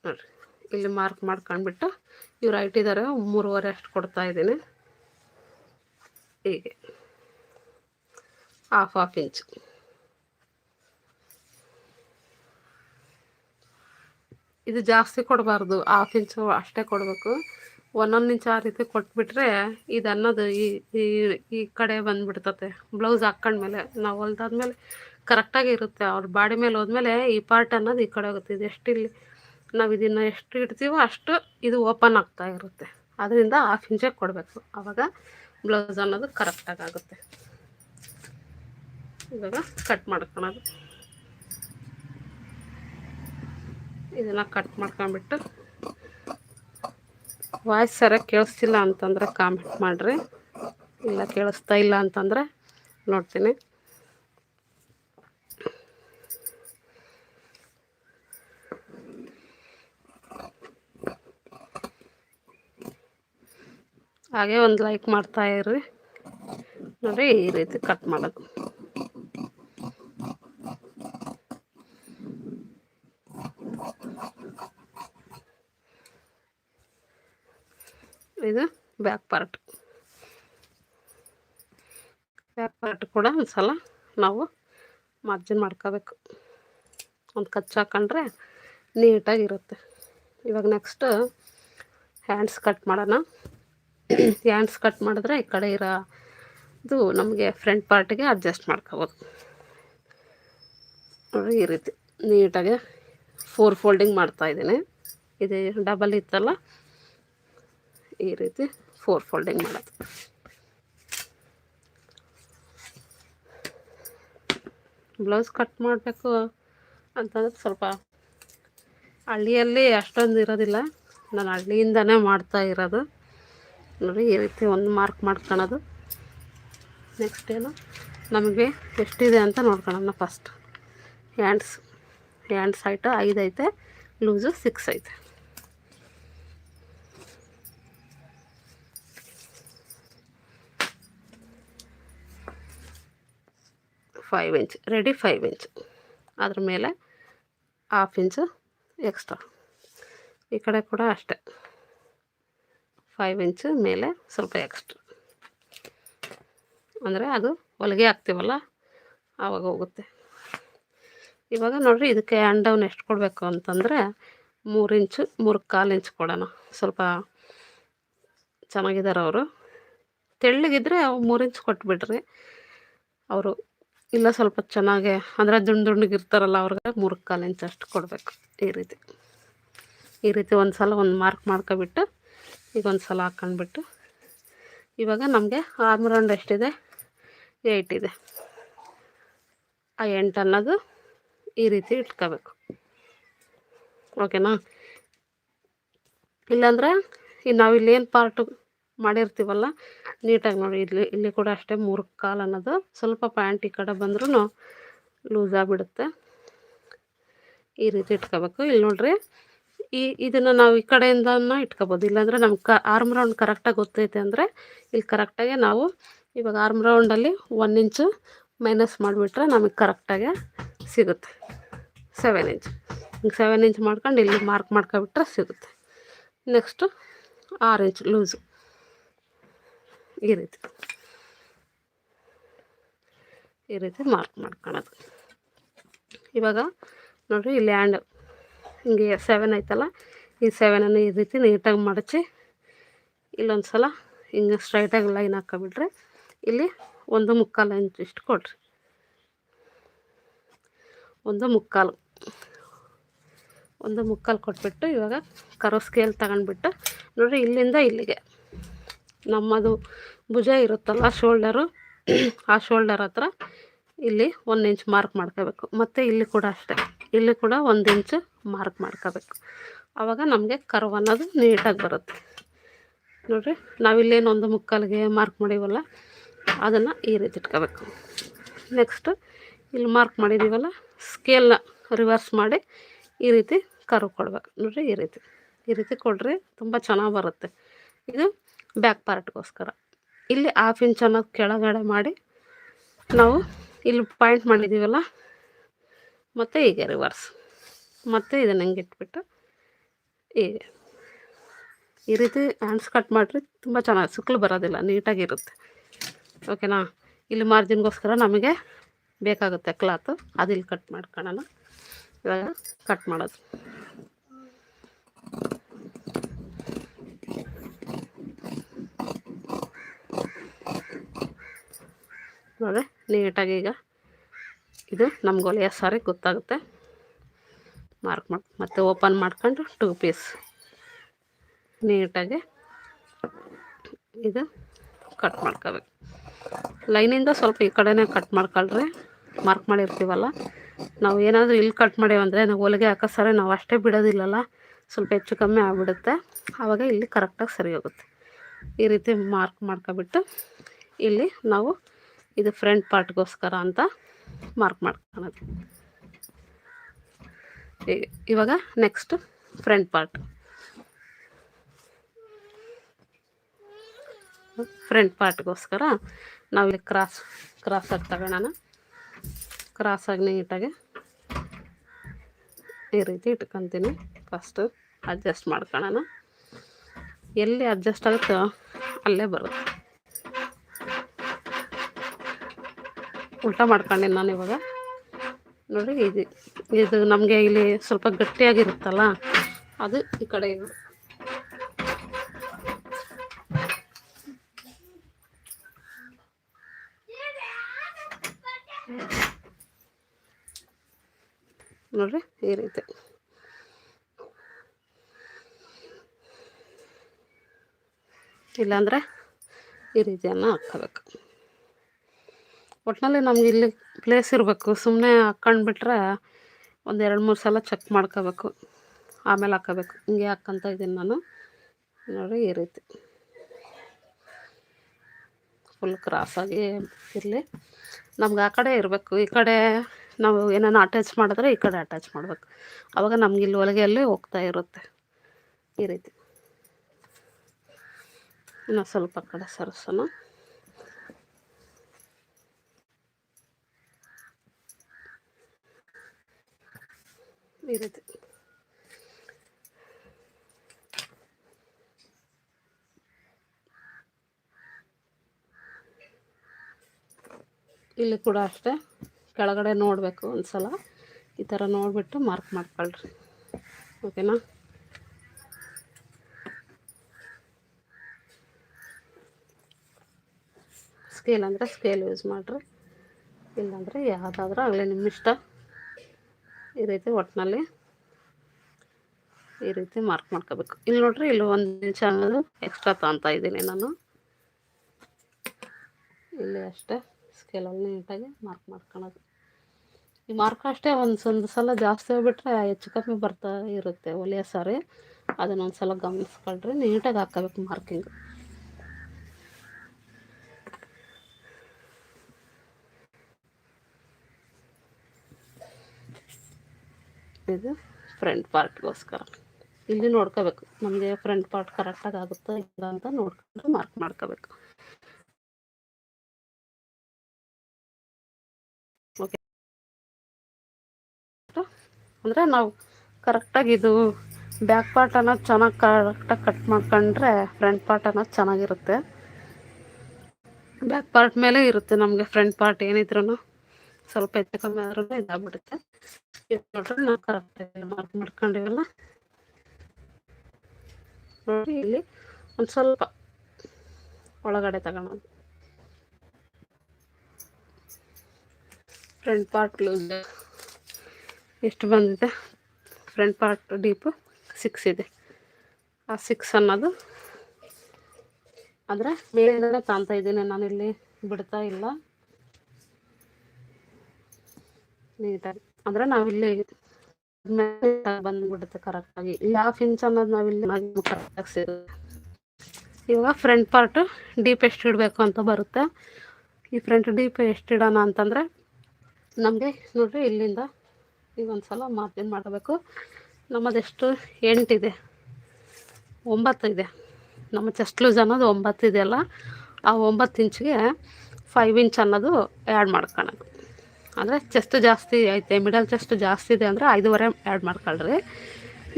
ನೋಡಿರಿ ಇಲ್ಲಿ ಮಾರ್ಕ್ ಮಾಡ್ಕೊಂಡ್ಬಿಟ್ಟು ಇವ್ರು ಐಟಿದಾರೆ ಮೂರುವರೆ ಅಷ್ಟು ಕೊಡ್ತಾ ಇದ್ದೀನಿ. ಹೀಗೆ. ಹಾಫ್ ಹಾಫ್ ಇಂಚ್ ಇದು ಜಾಸ್ತಿ ಕೊಡಬಾರ್ದು. ಹಾಫ್ ಇಂಚು ಅಷ್ಟೇ ಕೊಡಬೇಕು. ಒಂದೊಂದು ಇಂಚು ಆ ರೀತಿ ಕೊಟ್ಬಿಟ್ರೆ ಇದು ಅನ್ನೋದು ಈ ಈ ಕಡೆ ಬಂದುಬಿಡ್ತತೆ. ಬ್ಲೌಸ್ ಹಾಕ್ಕೊಂಡ್ಮೇಲೆ ನಾವು ಹೊಲ್ದಾದ್ಮೇಲೆ ಕರೆಕ್ಟಾಗಿ ಇರುತ್ತೆ. ಅವ್ರ ಬಾಡಿ ಮೇಲೆ ಹೋದ್ಮೇಲೆ ಈ ಪಾರ್ಟ್ ಅನ್ನೋದು ಈ ಕಡೆ ಹೋಗುತ್ತೆ. ಇದು ಎಷ್ಟು ಇಲ್ಲಿ, ನಾವು ಇದನ್ನು ಎಷ್ಟು ಇಡ್ತೀವೋ ಅಷ್ಟು ಇದು ಓಪನ್ ಆಗ್ತಾ ಇರುತ್ತೆ. ಅದರಿಂದ ಹಾಫ್ ಇಂಚೇ ಕೊಡಬೇಕು. ಆವಾಗ ಬ್ಲೌಸ್ ಅನ್ನೋದು ಕರೆಕ್ಟಾಗಿ ಆಗುತ್ತೆ. ಇವಾಗ ಕಟ್ ಮಾಡ್ಕೊಳೋದು. ಇದನ್ನು ಕಟ್ ಮಾಡ್ಕೊಂಬಿಟ್ಟು ವಾಯ್ಸ್ ಸರಿಯಾಗಿ ಕೇಳಿಸ್ತಿಲ್ಲ ಅಂತಂದರೆ ಕಾಮೆಂಟ್ ಮಾಡಿರಿ. ಇಲ್ಲ ಕೇಳಿಸ್ತಾ ಇಲ್ಲ ಅಂತಂದರೆ ನೋಡ್ತೀನಿ. ಹಾಗೆ ಒಂದು ಲೈಕ್ ಮಾಡ್ತಾ ಇರ್ರಿ. ನೋಡಿ ಈ ರೀತಿ ಕಟ್ ಮಾಡೋದು ಇದು ಬ್ಯಾಕ್ ಪಾರ್ಟ್. ಬ್ಯಾಕ್ ಪಾರ್ಟ್ ಕೂಡ ಒಂದು ಸಲ ನಾವು ಮಾರ್ಜಿನ್ ಮಾಡ್ಕೋಬೇಕು. ಒಂದು ಕಚ್ಚು ಹಾಕೊಂಡ್ರೆ ನೀಟಾಗಿರುತ್ತೆ. ಇವಾಗ ನೆಕ್ಸ್ಟ್ ಹ್ಯಾಂಡ್ಸ್ ಕಟ್ ಮಾಡೋಣ. ಹ್ಯಾಂಡ್ಸ್ ಕಟ್ ಮಾಡಿದ್ರೆ ಈ ಕಡೆ ಇರೋ ಇದು ನಮಗೆ ಫ್ರಂಟ್ ಪಾರ್ಟಿಗೆ ಅಡ್ಜಸ್ಟ್ ಮಾಡ್ಕೋಬೋದು. ನೋಡಿ ಈ ರೀತಿ ನೀಟಾಗಿ ಫೋರ್ ಫೋಲ್ಡಿಂಗ್ ಮಾಡ್ತಾಯಿದ್ದೀನಿ ಇದು ಡಬಲ್ ಇತ್ತಲ್ಲ? ಈ ರೀತಿ ಫೋರ್ ಫೋಲ್ಡಿಂಗ್ ಮಾಡೋದು. ಬ್ಲೌಸ್ ಕಟ್ ಮಾಡಬೇಕು ಅಂತಂದ್ರೆ ಸ್ವಲ್ಪ ಹಳ್ಳಿಯಲ್ಲಿ ಅಷ್ಟೊಂದು ಇರೋದಿಲ್ಲ. ನಾನು ಹಳ್ಳಿಯಿಂದನೇ ಮಾಡ್ತಾ ಇರೋದು. ನೋಡಿ, ಈ ರೀತಿ ಒಂದು ಮಾರ್ಕ್ ಮಾಡ್ಕೊಳೋದು. ನೆಕ್ಸ್ಟ್ ಏನು? ನಮಗೆ ಎಷ್ಟಿದೆ ಅಂತ ನೋಡ್ಕೊಳ್ಳೋಣ ಫಸ್ಟ್ ಹ್ಯಾಂಡ್ಸ್ ಹ್ಯಾಂಡ್ಸ್ ಹೈಟು ಐದು ಐತೆ ಲೂಸು ಸಿಕ್ಸ್ ಐತೆ. Five inch ready five inch ಅದ್ರ ಮೇಲೆ ಹಾಫ್ ಇಂಚು ಎಕ್ಸ್ಟ್ರಾ ಈ ಕಡೆ ಕೂಡ ಅಷ್ಟೆ. ಫೈವ್ ಇಂಚು ಮೇಲೆ ಸ್ವಲ್ಪ ಎಕ್ಸ್ಟ್ರಾ ಅಂದರೆ ಅದು ಹೊಲಿಗೆ ಹಾಕ್ತೀವಲ್ಲ ಆವಾಗ ಹೋಗುತ್ತೆ. ಇವಾಗ ನೋಡಿರಿ ಇದಕ್ಕೆ ಹ್ಯಾಂಡ್ ಡೌನ್ ಎಷ್ಟು ಕೊಡಬೇಕು ಅಂತಂದರೆ ಮೂರು ಇಂಚು ಮೂರು ಕಾಲು ಇಂಚು ಕೊಡೋಣ. ಸ್ವಲ್ಪ ಚೆನ್ನಾಗಿದ್ದಾರೆ ಅವರು. ತೆಳ್ಳಗಿದ್ರೆ ಮೂರು ಇಂಚು ಕೊಟ್ಬಿಡ್ರಿ. ಅವರು ಇಲ್ಲ ಸ್ವಲ್ಪ ಚೆನ್ನಾಗೆ, ಅಂದರೆ ದುಂಡು ಇರ್ತಾರಲ್ಲ ಅವ್ರಿಗೆ ಮೂರು ಕಾಲು ಇಂಚ್ ಅಷ್ಟು ಕೊಡಬೇಕು ಈ ರೀತಿ. ಈ ರೀತಿ ಒಂದು ಸಲ ಒಂದು ಮಾರ್ಕ್ ಮಾಡ್ಕೊಬಿಟ್ಟು, ಈಗ ಒಂದು ಸಲ ಹಾಕ್ಕೊಂಡ್ಬಿಟ್ಟು ಇವಾಗ ನಮಗೆ ಆರ್ಮ್ ರೌಂಡ್ ಎಷ್ಟಿದೆ? ಏಯ್ಟ್ ಇದೆ. ಆ ಎಂಟು ಅನ್ನೋದು ಈ ರೀತಿ ಇಟ್ಕೋಬೇಕು. ಓಕೆನಾ? ಇಲ್ಲಾಂದ್ರೆ ನಾವು ಇಲ್ಲೇನು ಪಾರ್ಟು ಮಾಡಿರ್ತೀವಲ್ಲ, ನೀಟಾಗಿ ನೋಡಿ. ಇಲ್ಲಿ ಇಲ್ಲಿ ಕೂಡ ಅಷ್ಟೇ ಮೂರು ಕಾಲು ಅನ್ನೋದು. ಸ್ವಲ್ಪ ಪ್ಯಾಂಟ್ ಈ ಕಡೆ ಬಂದ್ರೂ ಲೂಸ್ ಆಗಿಬಿಡುತ್ತೆ. ಈ ರೀತಿ ಇಟ್ಕೋಬೇಕು. ಇಲ್ಲಿ ನೋಡ್ರಿ, ಈ, ಇದನ್ನು ನಾವು ಈ ಕಡೆಯಿಂದ ಇಟ್ಕೋಬೋದು. ಇಲ್ಲಾಂದರೆ ನಮ್ಗೆ ಕ ಆರ್ಮ್ ರೌಂಡ್ ಕರೆಕ್ಟಾಗಿ ಗೊತ್ತೈತೆ ಅಂದರೆ ಇಲ್ಲಿ ಕರೆಕ್ಟಾಗಿ ನಾವು ಇವಾಗ ಆರ್ಮ್ ರೌಂಡಲ್ಲಿ ಒನ್ ಇಂಚು ಮೈನಸ್ ಮಾಡಿಬಿಟ್ರೆ ನಮಗೆ ಕರೆಕ್ಟಾಗಿ ಸಿಗುತ್ತೆ. ಸೆವೆನ್ ಇಂಚ್ ಹಿಂಗೆ ಸೆವೆನ್ ಇಂಚ್ ಮಾಡ್ಕೊಂಡು ಇಲ್ಲಿ ಮಾರ್ಕ್ ಮಾಡ್ಕೊಬಿಟ್ರೆ ಸಿಗುತ್ತೆ. ನೆಕ್ಸ್ಟು ಆರು ಇಂಚ್ ಲೂಸು ಈ ರೀತಿ ಈ ರೀತಿ ಮಾರ್ಕ್ ಮಾಡ್ಕೊಳೋದು. ಇವಾಗ ನೋಡಿರಿ ಇಲ್ಲಿ ಹ್ಯಾಂಡ್ ಹಿಂಗೆ ಸೆವೆನ್ ಐತಲ್ಲ, ಈ ಸೆವೆನನ್ನು ಈ ರೀತಿ ನೀಟಾಗಿ ಮಡಚಿ ಇಲ್ಲೊಂದು ಸಲ ಹಿಂಗೆ ಸ್ಟ್ರೈಟಾಗಿ ಲೈನ್ ಹಾಕೊಬಿಟ್ರೆ ಇಲ್ಲಿ ಒಂದು ಮುಕ್ಕಾಲು ಇಂಚ್ ಇಷ್ಟು ಕೊಡ್ರಿ. ಒಂದು ಮುಕ್ಕಾಲು. ಒಂದು ಮುಕ್ಕಾಲು ಕೊಟ್ಬಿಟ್ಟು ಇವಾಗ ಕರೋ ಸ್ಕೇಲ್ ತಗೊಂಡ್ಬಿಟ್ಟು ನೋಡಿರಿ ಇಲ್ಲಿಂದ ಇಲ್ಲಿಗೆ. ನಮ್ಮದು ಭುಜ ಇರುತ್ತಲ್ಲ ಶೋಲ್ಡರು ಆ ಶೋಲ್ಡರ್ ಹತ್ರ ಇಲ್ಲಿ ಒಂದು ಇಂಚ್ ಮಾರ್ಕ್ ಮಾಡ್ಕೋಬೇಕು. ಮತ್ತು ಇಲ್ಲಿ ಕೂಡ ಅಷ್ಟೇ. ಇಲ್ಲಿ ಕೂಡ ಒಂದು ಇಂಚು ಮಾರ್ಕ್ ಮಾಡ್ಕೋಬೇಕು. ಆವಾಗ ನಮಗೆ ಕರ್ವ್ ಅನ್ನೋದು ನೀಟಾಗಿ ಬರುತ್ತೆ. ನೋಡಿರಿ, ನಾವಿಲ್ಲೇನು ಒಂದು ಮುಕ್ಕಾಲಿಗೆ ಮಾರ್ಕ್ ಮಾಡೀವಲ್ಲ, ಅದನ್ನು ಈ ರೀತಿ ಇಟ್ಕೋಬೇಕು. ನೆಕ್ಸ್ಟು ಇಲ್ಲಿ ಮಾರ್ಕ್ ಮಾಡಿದ್ದೀವಲ್ಲ ಸ್ಕೇಲ್ನ ರಿವರ್ಸ್ ಮಾಡಿ ಈ ರೀತಿ ಕರ್ವ್ ಕೊಡ್ಬೇಕು. ನೋಡಿರಿ, ಈ ರೀತಿ. ಈ ರೀತಿ ಕೊಡ್ರಿ ತುಂಬ ಚೆನ್ನಾಗಿ ಬರುತ್ತೆ. ಇದು ಬ್ಯಾಕ್ ಪಾರ್ಟ್ಗೋಸ್ಕರ ಇಲ್ಲಿ ಹಾಫ್ ಇಂಚ್ ಅನ್ನೋದು ಕೆಳಗಡೆ ಮಾಡಿ ನಾವು ಇಲ್ಲಿ ಪಾಯಿಂಟ್ ಮಾಡಿದ್ದೀವಲ್ಲ ಮತ್ತು ಹೀಗೆ ರಿವರ್ಸ್ ಮತ್ತು ಇದನ್ನು ಹಂಗೆ ಇಟ್ಬಿಟ್ಟು ಹೀಗೆ. ಈ ರೀತಿ ಹ್ಯಾಂಡ್ಸ್ ಕಟ್ ಮಾಡಿರಿ ತುಂಬ ಚೆನ್ನಾಗಿ ಸುಕ್ಲು ಬರೋದಿಲ್ಲ ನೀಟಾಗಿರುತ್ತೆ ಓಕೆನಾ ಇಲ್ಲಿ ಮಾರ್ಜಿನ್ಗೋಸ್ಕರ ನಮಗೆ ಬೇಕಾಗುತ್ತೆ ಕ್ಲಾತು ಅದಿಲ್ಲಿ ಕಟ್ ಮಾಡ್ಕೊಳ್ಳೋಣ ಇವಾಗ ಕಟ್ ಮಾಡೋದು. ನೋಡಿ ನೀಟಾಗಿ ಈಗ ಇದು ನಮ್ಗೆ ಹೊಲಿಯೋ ಸಾರಿ ಗೊತ್ತಾಗುತ್ತೆ. ಮಾರ್ಕ್ ಮಾಡಿ, ಮತ್ತೆ ಓಪನ್ ಮಾಡ್ಕೊಂಡು ಟೂ ಪೀಸ್ ನೀಟಾಗಿ ಇದು ಕಟ್ ಮಾಡ್ಕೋಬೇಕು. ಲೈನಿಂದ ಸ್ವಲ್ಪ ಈ ಕಡೆನೇ ಕಟ್ ಮಾಡ್ಕೊಳ್ರಿ. ಮಾರ್ಕ್ ಮಾಡಿರ್ತೀವಲ್ಲ, ನಾವು ಏನಾದರೂ ಇಲ್ಲಿ ಕಟ್ ಮಾಡೇವಂದರೆ ನಾವು ಹೊಲಿಗೆ ಹಾಕೋ ಸರಿ ನಾವು ಅಷ್ಟೇ ಬಿಡೋದಿಲ್ಲಲ್ಲ, ಸ್ವಲ್ಪ ಹೆಚ್ಚು ಕಮ್ಮಿ ಆಗಿಬಿಡುತ್ತೆ. ಆವಾಗ ಇಲ್ಲಿ ಕರೆಕ್ಟಾಗಿ ಸರಿ ಹೋಗುತ್ತೆ. ಈ ರೀತಿ ಮಾರ್ಕ್ ಮಾಡ್ಕೊಬಿಟ್ಟು ಇಲ್ಲಿ ನಾವು ಇದು ಫ್ರಂಟ್ ಪಾರ್ಟ್ಗೋಸ್ಕರ ಅಂತ ಮಾರ್ಕ್ ಮಾಡ್ಕೊಳೋದು ಇವಾಗ ನೆಕ್ಸ್ಟ್ ಫ್ರಂಟ್ ಪಾರ್ಟ್. ಫ್ರಂಟ್ ಪಾರ್ಟ್ಗೋಸ್ಕರ ನಾವಿಲ್ಲಿ ಕ್ರಾಸ್ ಕ್ರಾಸಾಗಿ ತಗೊಳ್ಳೋಣ ಕ್ರಾಸಾಗಿ ನೀಟಾಗಿ ಈ ರೀತಿ ಇಟ್ಕೊತೀನಿ. ಫಸ್ಟು ಅಡ್ಜಸ್ಟ್ ಮಾಡ್ಕೊಳ್ಳೋಣ. ಎಲ್ಲಿ ಅಡ್ಜಸ್ಟ್ ಆಗುತ್ತೋ ಅಲ್ಲೇ ಬರುತ್ತೆ. ಉಲ್ಟಾ ಮಾಡ್ಕೊಂಡೆ ನಾನು ಇವಾಗ. ನೋಡಿ, ಇದು ಇದು ನಮಗೆ ಇಲ್ಲಿ ಸ್ವಲ್ಪ ಗಟ್ಟಿಯಾಗಿರುತ್ತಲ್ಲ, ಅದು ಈ ಕಡೆ ಇದು. ನೋಡ್ರಿ, ಈ ರೀತಿ. ಇಲ್ಲಾಂದರೆ ಈ ರೀತಿಯನ್ನು ಹಾಕ್ಕೋಬೇಕು. ಒಟ್ಟಿನಲ್ಲಿ ನಮ್ಗೆ ಇಲ್ಲಿ ಪ್ಲೇಸ್ ಇರಬೇಕು. ಸುಮ್ಮನೆ ಹಾಕ್ಕೊಂಡ್ಬಿಟ್ರೆ ಒಂದು ಎರಡು, ಮೂರು ಸಲ ಚೆಕ್ ಮಾಡ್ಕೋಬೇಕು. ಆಮೇಲೆ ಹಾಕೋಬೇಕು ಹಿಂಗೆ ಹಾಕ್ಕೊತ ಇದ್ದೀನಿ ನಾನು. ನೋಡಿ ಈ ರೀತಿ. ಫುಲ್ ಕ್ರಾಸಾಗಿ ಇರಲಿ ನಮ್ಗೆ ಆ ಕಡೆ ಇರಬೇಕು. ಈ ಕಡೆ ನಾವು ಏನಾನ ಅಟ್ಯಾಚ್ ಮಾಡಿದ್ರೆ ಈ ಕಡೆ ಅಟ್ಯಾಚ್ ಮಾಡಬೇಕು. ಆವಾಗ ನಮ್ಗೆ ಇಲ್ಲಿ ಹೊಲಿಗೆಯಲ್ಲಿ ಹೋಗ್ತಾ ಇರುತ್ತೆ. ಈ ರೀತಿ. ಇನ್ನು ಸ್ವಲ್ಪ ಕಡೆ ಸರಿಸೋಣ. ಈ ರೀತಿ ಇಲ್ಲಿ ಕೂಡ ಅಷ್ಟೇ. ಕೆಳಗಡೆ ನೋಡಬೇಕು ಒಂದು ಸಲ ಈ ಥರ ನೋಡಿಬಿಟ್ಟು ಮಾರ್ಕ್ ಮಾಡ್ಕೊಳ್ರಿ. ಓಕೆನಾ ಸ್ಕೇಲ್ ಅಂದರೆ ಸ್ಕೇಲ್ ಯೂಸ್ ಮಾಡಿರಿ. ಇಲ್ಲಾಂದರೆ ಯಾವುದಾದ್ರೂ ಆಗಲಿ ನಿಮ್ಮ ಇಷ್ಟ ಈ ರೀತಿ ಒಟ್ಟಿನಲ್ಲಿ ಈ ರೀತಿ ಮಾರ್ಕ್ ಮಾಡ್ಕೋಬೇಕು. ಇಲ್ಲಿ ನೋಡ್ರಿ, ಇಲ್ಲಿ ಒಂದು ಇಂಚ್ ಅನ್ನೋದು ಎಕ್ಸ್ಟ್ರಾ ತೊಗೊತಾ ಇದ್ದೀನಿ ನಾನು. ಇಲ್ಲಿ ಅಷ್ಟೇ ಸ್ಕೇಲಲ್ಲಿ ನೀಟಾಗಿ ಮಾರ್ಕ್ ಮಾಡ್ಕೊಳೋದು. ಈ ಮಾರ್ಕ್ ಅಷ್ಟೇ ಒಂದು ಒಂದು ಸಲ ಜಾಸ್ತಿ ಹೋಗ್ಬಿಟ್ರೆ ಹೆಚ್ಚು ಕಮ್ಮಿ ಬರ್ತಾ ಇರುತ್ತೆ ಒಲೆಯ ಸಾರಿ. ಅದನ್ನೊಂದು ಸಲ ಗಮನಿಸ್ಕೊಳ್ರಿ ನೀಟಾಗಿ ಹಾಕೋಬೇಕು ಮಾರ್ಕಿಂಗ್ ಇದು ಫ್ರಂಟ್ ಪಾರ್ಟ್ಗೋಸ್ಕರ ಇಲ್ಲಿ ನೋಡ್ಕೋಬೇಕು. ನಮಗೆ ಫ್ರಂಟ್ ಪಾರ್ಟ್ ಕರೆಕ್ಟಾಗಿ ಆಗುತ್ತಾ ಇಲ್ಲ ಅಂತ ನೋಡ್ಕೊಂಡು ಮಾರ್ಕ್ ಮಾಡ್ಕೋಬೇಕು. ಓಕೆ ಅಂದರೆ ನಾವು ಕರೆಕ್ಟಾಗಿ ಇದು ಬ್ಯಾಕ್ ಪಾರ್ಟ್ ಅನ್ನೋದು ಚೆನ್ನಾಗಿ ಕರೆಕ್ಟಾಗಿ ಕಟ್ ಮಾಡ್ಕೊಂಡ್ರೆ ಫ್ರಂಟ್ ಪಾರ್ಟ್ ಅನ್ನೋದು ಚೆನ್ನಾಗಿರುತ್ತೆ. ಬ್ಯಾಕ್ ಪಾರ್ಟ್ ಮೇಲೆ ಇರುತ್ತೆ ನಮಗೆ ಫ್ರಂಟ್ ಪಾರ್ಟ್ ಏನಿದ್ರು ಸ್ವಲ್ಪ ಹೆಚ್ಚು ಕಮ್ಮಿ ಆದ್ರೂ ಇದಾಗ್ಬಿಡುತ್ತೆ. ನೋಡ್ರಿ ನಾವು ಕರೆಕ್ಟಾಗಿ ಮಾರ್ಕ್ ಮಾಡ್ಕೊಂಡಿವಲ್ಲ. ನೋಡಿ ಇಲ್ಲಿ ಒಂದು ಸ್ವಲ್ಪ ಒಳಗಡೆ ತಗೊಳೋದು ಫ್ರಂಟ್ ಪಾರ್ಟ್ ಲೂಸ್ ಎಷ್ಟು ಬಂದಿದೆ? ಫ್ರಂಟ್ ಪಾರ್ಟ್ ಡೀಪು ಸಿಕ್ಸ್ ಇದೆ. ಆ ಸಿಕ್ಸ್ ಅನ್ನೋದು ಅಂದರೆ ಮೇಲಿಂದಲೇ ತಾಂತ ಇದ್ದೀನಿ ಇಲ್ಲಿ ಬಿಡ್ತಾ ಇಲ್ಲ. ನೀಟಾಗಿ ಅಂದ್ರೆ ನಾವಿಲ್ಲಿ ಬಂದ್ಬಿಡುತ್ತೆ ಕರೆಕ್ಟಾಗಿ ಹಾಫ್ ಇಂಚ್ ಅನ್ನೋದು ನಾವಿಲ್ಲಿ ಕರೆಕ್ಟಾಗಿ ಇವಾಗ ಫ್ರಂಟ್ ಪಾರ್ಟು ಡೀಪ್ ಎಷ್ಟು ಇಡಬೇಕು ಅಂತ ಬರುತ್ತೆ. ಈ ಫ್ರಂಟ್ ಡೀಪ್ ಎಷ್ಟು ಇಡೋಣ ಅಂತಂದರೆ ನಮಗೆ ನೋಡಿರಿ ಇಲ್ಲಿಂದ ಈಗ ಒಂದ್ಸಲ ಮಾರ್ಜಿನ್ ಮಾಡಬೇಕು. ನಮ್ಮದೆಷ್ಟು ಎಂಟಿದೆ ಒಂಬತ್ತು ಇದೆ. ನಮ್ಮ ಚೆಸ್ಟ್ ಲೂಸ್ ಅನ್ನೋದು ಒಂಬತ್ತು ಇದೆಯಲ್ಲ ಆ ಒಂಬತ್ತು ಇಂಚ್ಗೆ ಫೈವ್ ಇಂಚ್ ಅನ್ನೋದು ಆ್ಯಡ್ ಮಾಡ್ಕೊಳೋದು ಅಂದರೆ ಚೆಸ್ಟ್ ಜಾಸ್ತಿ ಐತೆ ಮಿಡಲ್ ಚೆಸ್ಟ್ ಜಾಸ್ತಿ ಇದೆ ಅಂದರೆ ಐದುವರೆ ಆ್ಯಡ್ ಮಾಡ್ಕೊಳ್ರಿ.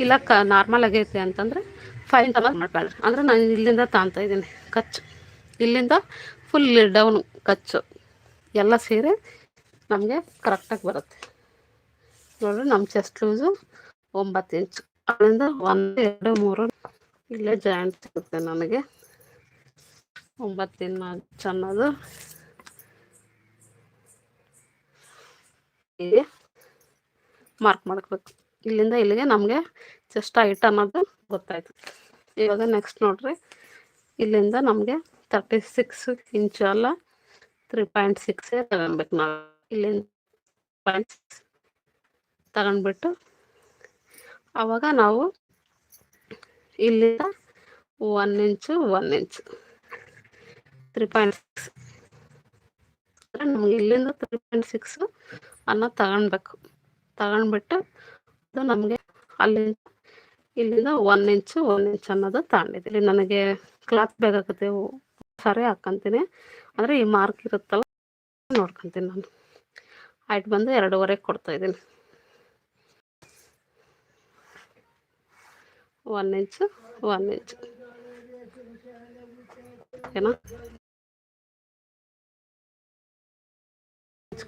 ಇಲ್ಲ ಕ ನಾರ್ಮಲ್ ಆಗೈತೆ ಅಂತಂದರೆ ಫೈವ್ ಅನ್ನೋದು ಮಾಡ್ಕೊಳ್ರಿ. ಅಂದರೆ ನಾನು ಇಲ್ಲಿಂದ ತಾಂತಾ ಇದ್ದೀನಿ ಖರ್ಚು ಇಲ್ಲಿಂದ ಫುಲ್ ಡೌನು ಕಚ್ಚು. ಎಲ್ಲ ಸೇರಿ ನಮಗೆ ಕರೆಕ್ಟಾಗಿ ಬರುತ್ತೆ. ನೋಡಿರಿ ನಮ್ಮ ಚೆಸ್ಟ್ ಲೂಸು ಒಂಬತ್ತು ಇಂಚು ಅದರಿಂದ ಒಂದು, ಎರಡು, ಮೂರು ಇಲ್ಲೇ ಜಾಯಿಂಟ್ ಸಿಗುತ್ತೆ ನನಗೆ. ಒಂಬತ್ತಿನ ಅನ್ನೋದು ಹೀಗೆ ಮಾರ್ಕ್ ಮಾಡ್ಕೋಬೇಕು. ಇಲ್ಲಿಂದ ಇಲ್ಲಿಗೆ ನಮಗೆ ಜಸ್ಟ್ ಹೈಟ್ ಅನ್ನೋದು ಗೊತ್ತಾಯ್ತು. ಇವಾಗ ನೆಕ್ಸ್ಟ್ ನೋಡ್ರಿ. ಇಲ್ಲಿಂದ ನಮಗೆ ತರ್ಟಿ ಸಿಕ್ಸ್ ಇಂಚು ಅಲ್ಲ ತ್ರೀ ಪಾಯಿಂಟ್ ಸಿಕ್ಸೇ ತಗೊಬೇಕು ನಾವು ಇಲ್ಲಿಂದ ಪಾಯಿಂಟ್ ತಗೊಂಡ್ಬಿಟ್ಟು ಆವಾಗ ನಾವು ಇಲ್ಲಿಂದ one inch one inch three point six ಅಂದರೆ ನಮ್ಗೆ ಇಲ್ಲಿಂದ ತ್ರೀ ಪಾಯಿಂಟ್ ಸಿಕ್ಸು ಅನ್ನ ತಗೊಳ್ಬೇಕು ತಗೊಂಡ್ಬಿಟ್ಟು ಅದು ನಮಗೆ ಅಲ್ಲಿ ಇಲ್ಲಿಂದ ಒನ್ ಇಂಚು ಒನ್ ಇಂಚ್ ಅನ್ನೋದು ತಗೊಂಡಿದ್ದೀನಿ. ನನಗೆ ಕ್ಲಾತ್ ಬೇಕಾಗುತ್ತೆ, ಸರಿ ಹಾಕ್ಕೊಂತೀನಿ ಅಂದರೆ ಈ ಮಾರ್ಕ್ ಇರುತ್ತಲ್ಲ, ನೋಡ್ಕೊತೀನಿ ನಾನು. ಹೈಟ್ ಬಂದು ಎರಡೂವರೆ ಕೊಡ್ತಾಯಿದ್ದೀನಿ ಒನ್ ಇಂಚು ಒನ್ ಇಂಚು ಓಕೆನಾ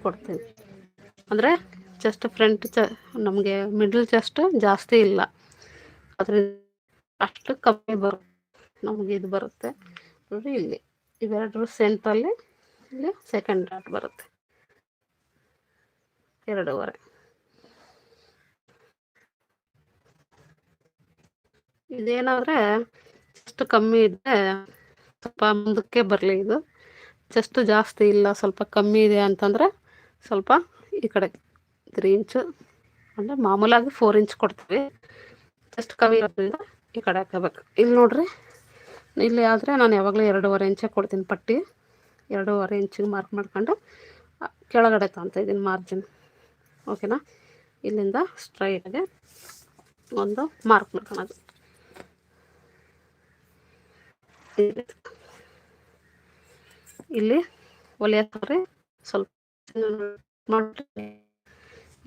ಕೊಡ್ತೀನಿ. ಅಂದರೆ ಜಸ್ಟ್ ಫ್ರಂಟ್ ಚ ನಮಗೆ ಮಿಡ್ಲ್ ಚೆಸ್ಟ್ ಜಾಸ್ತಿ ಇಲ್ಲ. ಅದರಿಂದ ಅಷ್ಟು ಕಮ್ಮಿ ಬರುತ್ತೆ ನಮಗೆ ಇದು ಬರುತ್ತೆ. ನೋಡಿ ಇಲ್ಲಿ ಇವೆರಡರ ಸೆಂಟ್ರಲ್ಲಿ ಇಲ್ಲಿ ಸೆಕೆಂಡ್ ಡಾಟ್ ಬರುತ್ತೆ. ಎರಡೂವರೆ. ಇದೇನಾದರೆ ಚೆಸ್ಟ್ ಕಮ್ಮಿ ಇದ್ದರೆ ಸ್ವಲ್ಪ ಮುಂದಕ್ಕೆ ಬರಲಿ ಇದು. ಚೆಸ್ಟ್ ಜಾಸ್ತಿ ಇಲ್ಲ, ಸ್ವಲ್ಪ ಕಮ್ಮಿ ಇದೆ ಅಂತಂದರೆ ಸ್ವಲ್ಪ ಈ ಕಡೆ ತ್ರೀ ಇಂಚು. ಅಂದರೆ ಮಾಮೂಲಾಗಿ ಫೋರ್ ಇಂಚ್ ಕೊಡ್ತೀವಿ. ಜಸ್ಟ್ ಕವಿ ಇರೋದ್ರಿಂದ ಈ ಕಡೆ ಹಾಕೋಬೇಕು ಇಲ್ಲಿ ನೋಡ್ರಿ, ಇಲ್ಲಿ ಆದರೆ ನಾನು ಯಾವಾಗಲೂ ಎರಡೂವರೆ ಇಂಚೆ ಕೊಡ್ತೀನಿ ಪಟ್ಟಿ. ಎರಡೂವರೆ ಇಂಚಿಗೆ ಮಾರ್ಕ್ ಮಾಡ್ಕೊಂಡು ಕೆಳಗಡೆ ಇದ್ದೀನಿ ಮಾರ್ಜಿನ್ ಓಕೆನಾ ಇಲ್ಲಿಂದ ಸ್ಟ್ರೈಟಾಗೆ ಒಂದು ಮಾರ್ಕ್ ಮಾಡ್ಕೊಳೋದು ಇಲ್ಲಿ ಹೊಲಿಯೋಕ್ಕಾದ್ರೆ ಸ್ವಲ್ಪ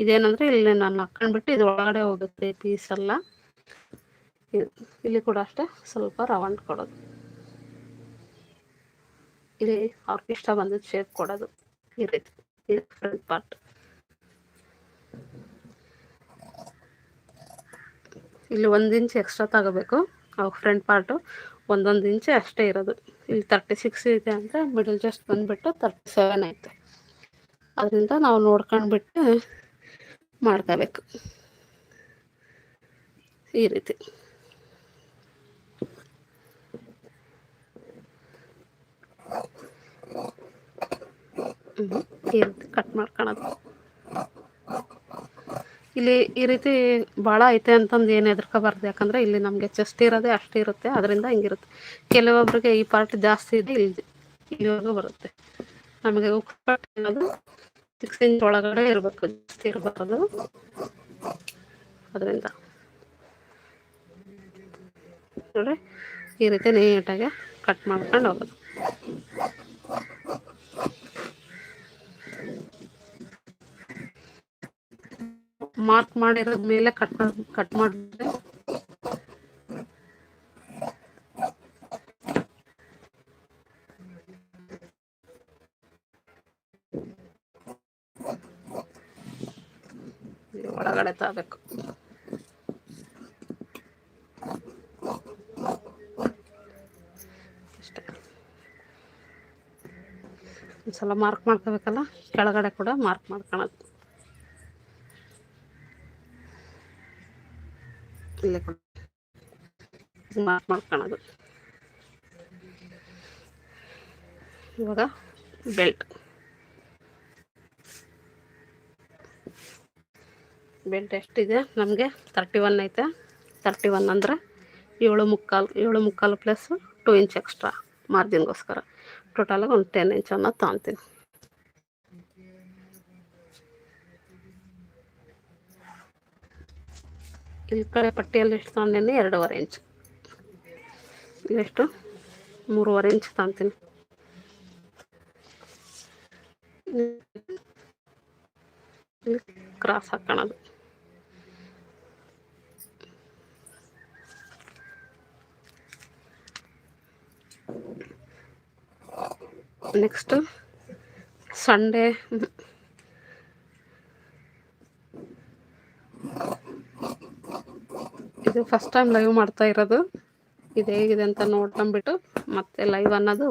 ಇದೇನಂದರೆ ಇಲ್ಲಿ ನಾನು ಹಾಕೊಂಡ್ಬಿಟ್ಟು ಇದು ಒಳಗಡೆ ಹೋಗುತ್ತೆ ಪೀಸ್ ಎಲ್ಲ. ಇಲ್ಲಿ ಕೂಡ ಅಷ್ಟೇ ಸ್ವಲ್ಪ ರವಂಡ್ ಕೊಡೋದು. ಇಲ್ಲಿ ಅವ್ರಿಗೆ ಇಷ್ಟ ಬಂದಿದ್ದು ಶೇಪ್ ಕೊಡೋದು. ಈ ರೀತಿ ಫ್ರಂಟ್ ಪಾರ್ಟ್ ಇಲ್ಲಿ ಒಂದು ಇಂಚ್ ಎಕ್ಸ್ಟ್ರಾ ತಗೋಬೇಕು. ಅವಾಗ ಫ್ರಂಟ್ ಪಾರ್ಟ್ ಒಂದೊಂದು ಇಂಚ್ ಅಷ್ಟೇ ಇರೋದು. ಇಲ್ಲಿ ತರ್ಟಿ ಸಿಕ್ಸ್ ಇದೆ ಅಂದರೆ ಮಿಡಲ್ ಜಸ್ಟ್ ಬಂದ್ಬಿಟ್ಟು ತರ್ಟಿ ಸೆವೆನ್ ಐತೆ. ಅದರಿಂದ ನಾವು ನೋಡ್ಕೊಂಡ್ಬಿಟ್ಟು ಮಾಡ್ಕೋಬೇಕು. ಈ ರೀತಿ. ಈ ರೀತಿ ಕಟ್ ಮಾಡ್ಕೊಳೋದು. ಇಲ್ಲಿ ಈ ರೀತಿ ಭಾಳ ಐತೆ ಅಂತಂದು ಏನು ಹೆದರ್ಕೋಬಾರ್ದು, ಯಾಕಂದರೆ ಇಲ್ಲಿ ನಮಗೆ ಚೆಸ್ಟ್ ಇರೋದೇ ಅಷ್ಟು ಇರುತ್ತೆ, ಅದರಿಂದ ಹಿಂಗಿರುತ್ತೆ. ಕೆಲವೊಬ್ಬರಿಗೆ ಈ ಪಾರ್ಟ್ ಜಾಸ್ತಿ ಇದೆ, ಇಲ್ಲಿ ಇಲ್ಲಿವರೆಗೂ ಬರುತ್ತೆ. ನಮಗೆ ಉಪ್ಪಟ್ಟು ಅನ್ನೋದು ಸಿಕ್ಸ್ ಇಂಚ್ ಒಳಗಡೆ ಇರಬೇಕು, ಜಾಸ್ತಿ ಇರಬಾರ್ದು. ಅದರಿಂದ. ನೋಡಿ, ಈ ರೀತಿ ನೀಟಾಗಿ ಕಟ್ ಮಾಡ್ಕೊಂಡು ಹೋಗೋದು. ಮಾರ್ಕ್ ಮಾಡಿರೋದ ಮೇಲೆ ಕಟ್ ಕಟ್ ಮಾಡಿದ್ರೆ ತಗಬೇಕು. ಅಷ್ಟೇ. ಒಂದ್ಸಲ ಮಾರ್ಕ್ ಮಾಡ್ಕೋಬೇಕಲ್ಲ? ಕೆಳಗಡೆ ಕೂಡ ಮಾರ್ಕ್ ಮಾಡ್ಕೊಳೋದು. ಇಲ್ಲೇ ಕೂಡ ಮಾರ್ಕ್ ಮಾಡ್ಕೊಳೋದು. ಇವಾಗ ಬೆಲ್ಟ್ ಬೆಲ್ಟ್ ಎಷ್ಟಿದೆ ನಮಗೆ ತರ್ಟಿ ಒನ್ ಐತೆ. ತರ್ಟಿ ಒನ್ ಅಂದರೆ ಏಳು ಮುಕ್ಕಾಲು ಏಳು ಮುಕ್ಕಾಲು ಪ್ಲಸ್ ಟು ಇಂಚ್ ಎಕ್ಸ್ಟ್ರಾ ಮಾರ್ಜಿನ್ಗೋಸ್ಕರ. ಟೋಟಲಾಗಿ ಒಂದು ಟೆನ್ ಇಂಚ್ ಅನ್ನೋದು ತೊಗೊತೀನಿ. ಇಲ್ಲಿ ಕಡೆ ಪಟ್ಟಿಯಲ್ಲಿ ಎಷ್ಟು ತೊಗೊಂಡೇನೆ? ಎರಡೂವರೆ ಇಂಚ್ ಇವೆಷ್ಟು ಮೂರುವರೆ ಇಂಚ್ ತೊಗೊತೀನಿ. ಕ್ರಾಸ್ ಹಾಕೋಣದು. Next Sunday. ಇದು ಫಸ್ಟ್ ಟೈಮ್ ಲೈವ್ ಮಾಡ್ತಾ ಇರೋದು. ಇದು ಹೇಗಿದೆ ಅಂತ ನೋಡ್ಕೊಂಬಿಟ್ಟು ಮತ್ತೆ ಲೈವ್ ಅನ್ನೋದು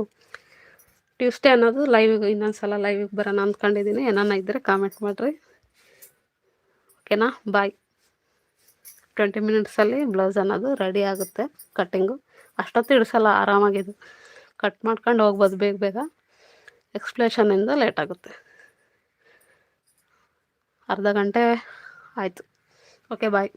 ಟ್ಯೂಸ್ಡೇ ಅನ್ನೋದು ಲೈವ್ ಇನ್ನೊಂದು ಸಲ ಲೈವಿಗೆ ಬರೋಣ ಅಂದ್ಕೊಂಡಿದ್ದೀನಿ ಏನಾನ ಇದ್ದರೆ ಕಾಮೆಂಟ್ ಮಾಡಿರಿ. ಓಕೆನಾ ಬಾಯ್ ಟ್ವೆಂಟಿ ಮಿನಿಟ್ಸಲ್ಲಿ ಬ್ಲೌಸ್ ಅನ್ನೋದು ರೆಡಿ ಆಗುತ್ತೆ ಕಟ್ಟಿಂಗು ಅಷ್ಟೊತ್ತು ಇಡಿಸಲ್ಲ ಆರಾಮಾಗಿದ್ದು ಕಟ್ ಮಾಡ್ಕೊಂಡು ಹೋಗ್ಬೋದು ಬೇಗ ಬೇಗ. ಎಕ್ಸ್ಪ್ಲೇಷನಿಂದ ಲೇಟ್ ಆಗುತ್ತೆ ಅರ್ಧ ಗಂಟೆ ಆಯಿತು ಓಕೆ ಬಾಯ್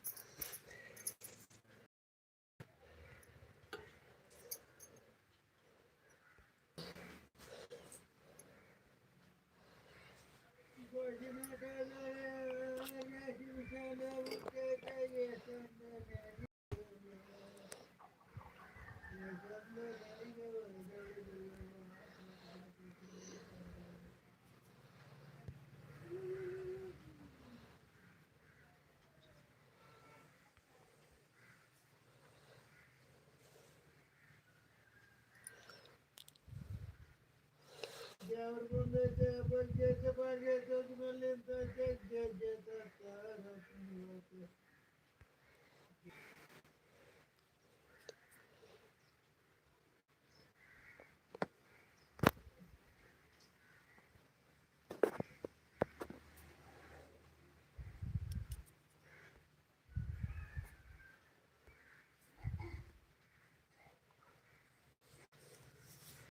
पंचायत पंचायत